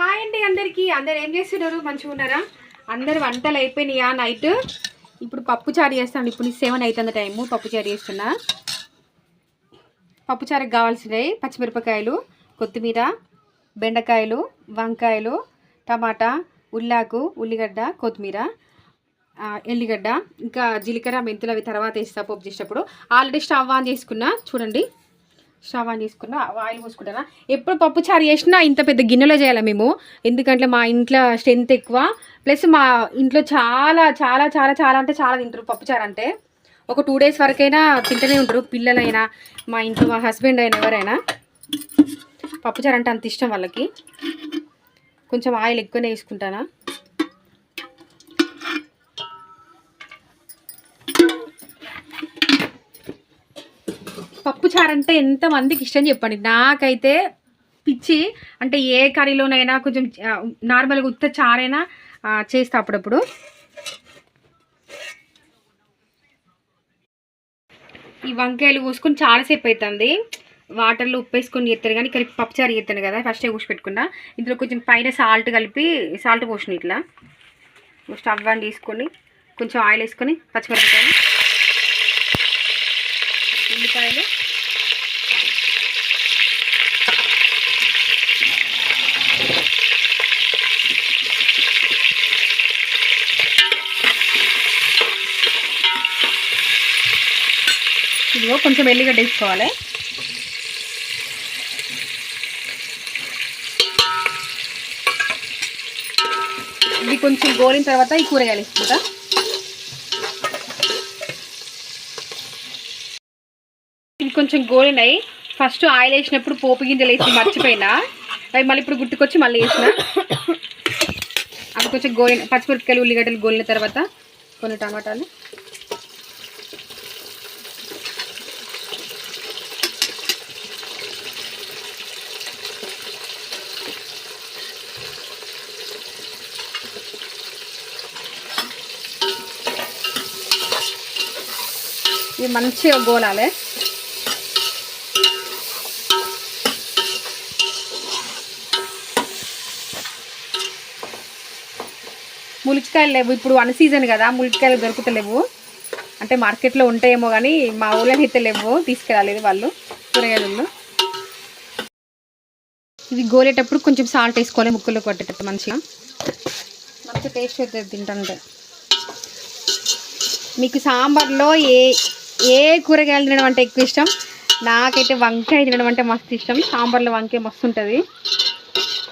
Hi అండి అందరికీ. అందరు ఏం చేస్తున్నారు? మంచిగా ఉన్నారా? అందరు వంటలు అయిపోయినాయా నైట్? ఇప్పుడు పప్పు చారు చేస్తాను ఇప్పుడు సెవెన్ అవుతుంది టైము. పప్పు చారు చేస్తున్నా. పప్పు చారుకి కావాల్సినవి పచ్చిమిరపకాయలు కొత్తిమీర బెండకాయలు వంకాయలు టమాటా ఉల్లాకు ఉల్లిగడ్డ కొత్తిమీర ఎల్లిగడ్డ ఇంకా జీలకర్ర మెంతులు అవి తర్వాత వేస్తా పప్పు చేసేటప్పుడు. ఆల్రెడీ స్టవ్ ఆన్ చేసుకున్నా. చూడండి. స్టవ్ ఆన్ చేసుకున్నా ఆయిల్ పోసుకుంటారా ఎప్పుడు పప్పు చారు చేసినా ఇంత పెద్ద గిన్నెలో చేయాలి మేము. ఎందుకంటే మా ఇంట్లో స్ట్రెంత్ ఎక్కువ. ప్లస్ మా ఇంట్లో చాలా చాలా చాలా చాలా అంటే చాలా తింటారు పప్పు చారు అంటే. ఒక టూ డేస్ వరకైనా తింటూనే ఉంటారు పిల్లలైనా మా ఇంట్లో మా హస్బెండ్ అయినా ఎవరైనా. పప్పుచారు అంటే అంత ఇష్టం వాళ్ళకి. కొంచెం ఆయిల్ ఎక్కువనే వేసుకుంటానా? పప్పుచారు అంటే ఎంతమందికి ఇష్టం చెప్పండి. నాకైతే పిచ్చి అంటే ఏ కర్రీలోనైనా కొంచెం నార్మల్గా ఉత్త చారైనా చేస్తా అప్పుడప్పుడు. ఈ వంకాయలు కోసుకొని చాలాసేపు అవుతుంది వాటర్లో ఉప్పు వేసుకొని చేస్తారు కానీ కలిపి పప్పుచారు చేస్తాను కదా ఫస్టే కూసి పెట్టుకున్నా ఇందులో కొంచెం పైన సాల్ట్ కలిపి సాల్ట్ పోసిన ఇట్లా. స్టవ్ అని తీసుకొని కొంచెం ఆయిల్ వేసుకొని పచ్చిమిరపకాయలు. ఉల్లిపాయలు ఇదిగో కొంచెం ఎల్లిగడ్డ వేసుకోవాలి. ఇది కొంచెం గోలిన తర్వాత ఈ కూరగాయలు వేసుకుంటా. కొంచెం గోలినాయి. ఫస్ట్ ఆయిల్ వేసినప్పుడు పోపు గింజలు వేసి మర్చిపోయినా. అవి మళ్ళీ ఇప్పుడు గుట్టుకొచ్చి మళ్ళీ వేసిన. అవి కొంచెం గోలిన పచ్చిమిరపకాయలు ఉల్లిగడ్డలు గోలిన తర్వాత కొన్ని టమాటాలు. ఇవి మంచిగా గోలాలి. ములిచికాయలు లేవు. ఇప్పుడు వన్ సీజన్ కదా ములిచికాయలు దొరుకుతలేవు. అంటే మార్కెట్లో ఉంటాయేమో కానీ మా ఊళ్ళో అయితే లేవు. తీసుకురాలేదు వాళ్ళు కూరగాయలు ఇవి గోలేటప్పుడు కొంచెం సాల్ట్ వేసుకోవాలి ముక్కలు కొట్టేటట్టు మంచిగా. మంచిగా టేస్ట్ అవుతుంది తింటుంటే. మీకు సాంబార్లో ఏ ఏ కూరగాయలు తినడం అంటే ఎక్కువ ఇష్టం? నాకైతే వంకాయ తినడం అంటే మస్తు ఇష్టం. సాంబార్లో వంకాయ మస్తు ఉంటుంది.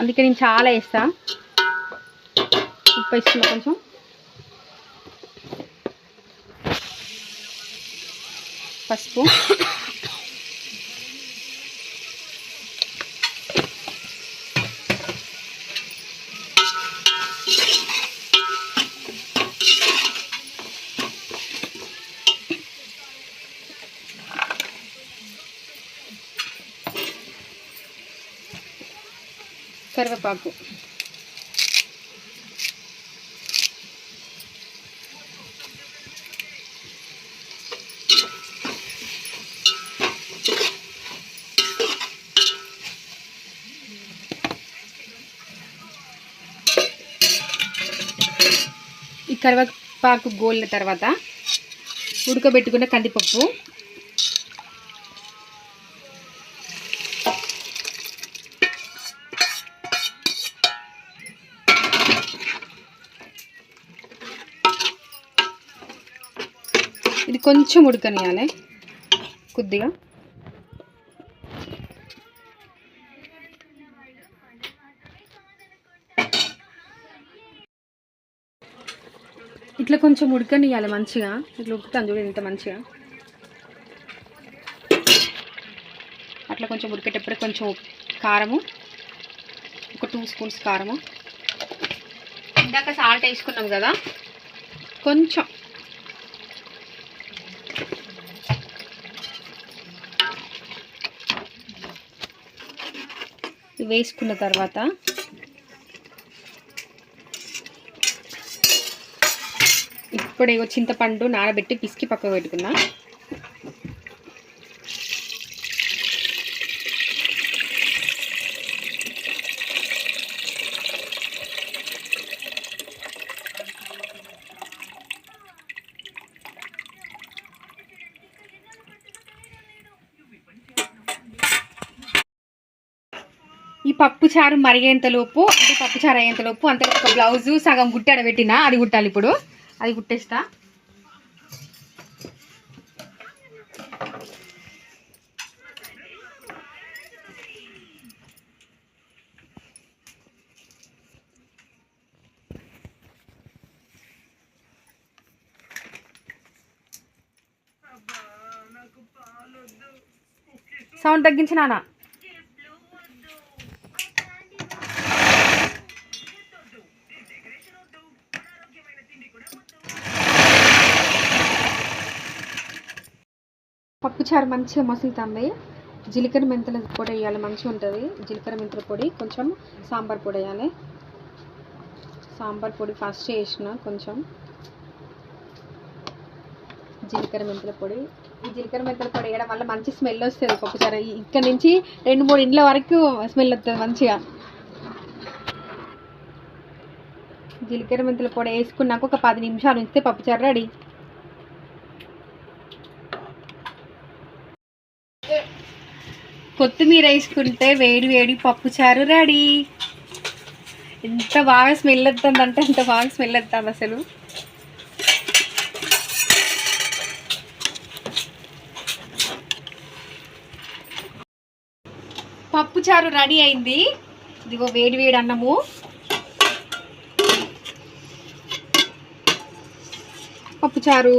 అందుకే నేను చాలా వేస్తాను ఉప్పు వేస్తున్నా కొంచెం పసుపు కరివేపాకు ఈ కరివేపాకు గోలిన తర్వాత ఉడకబెట్టుకున్న కందిపప్పు. ఇది కొంచెం ఉడకనియాలి కొద్దిగా. ఇట్లా కొంచెం ఉడకనియాలి మంచిగా. ఇట్లా ఉడుకుతాను చూడండి ఇంత మంచిగా. అట్లా కొంచెం ఉడికేటప్పుడు కొంచెం కారము ఒక టూ స్పూన్స్ కారము. ఇందాక సాల్ట్ వేసుకున్నాం కదా కొంచెం. వేసుకున్న తర్వాత ఇప్పుడు ఏవో చింతపండు నానబెట్టి పిసికి పక్కకు పెట్టుకున్నా. ఈ పప్పు చారు మరిగేంతలోపు అంటే పప్పు చారు అయ్యేంతలోపు అంతలో ఒక బ్లౌజు సగం గుట్టాడబెట్టినా అది గుట్టాలి ఇప్పుడు. అది కుట్టేస్తా. సౌండ్ తగ్గించినానా పప్పుచారు మంచిగా మసులుతాంది. జీలకర్ర మెంతుల పొడి వేయాలి మంచిగా ఉంటుంది. జీలకర్ర మెంతుల పొడి కొంచెం సాంబార్ పొడి వేయాలి. సాంబార్ పొడి ఫస్ట్ వేసిన కొంచెం జీలకర్ర మెంతుల పొడి. ఈ జీలకర్ర మెంతుల పొడి వేయడం వల్ల మంచి స్మెల్ వస్తుంది ఒక్కొక్కసారి ఇక్కడ నుంచి రెండు మూడు ఇండ్ల వరకు స్మెల్ వస్తుంది మంచిగా. జీలకర్ర మెంతుల పొడి వేసుకున్నాక ఒక పది నిమిషాలు ఉంచితే పప్పుచారు రెడీ. కొత్తిమీర వేసుకుంటే వేడి వేడి పప్పుచారు రెడీ. ఎంత బాగా స్మెల్ వస్తుందంటే అంత బాగా స్మెల్ వస్తుంది అసలు. పప్పుచారు రెడీ అయింది. ఇదిగో వేడి వేడి అన్నము. పప్పుచారు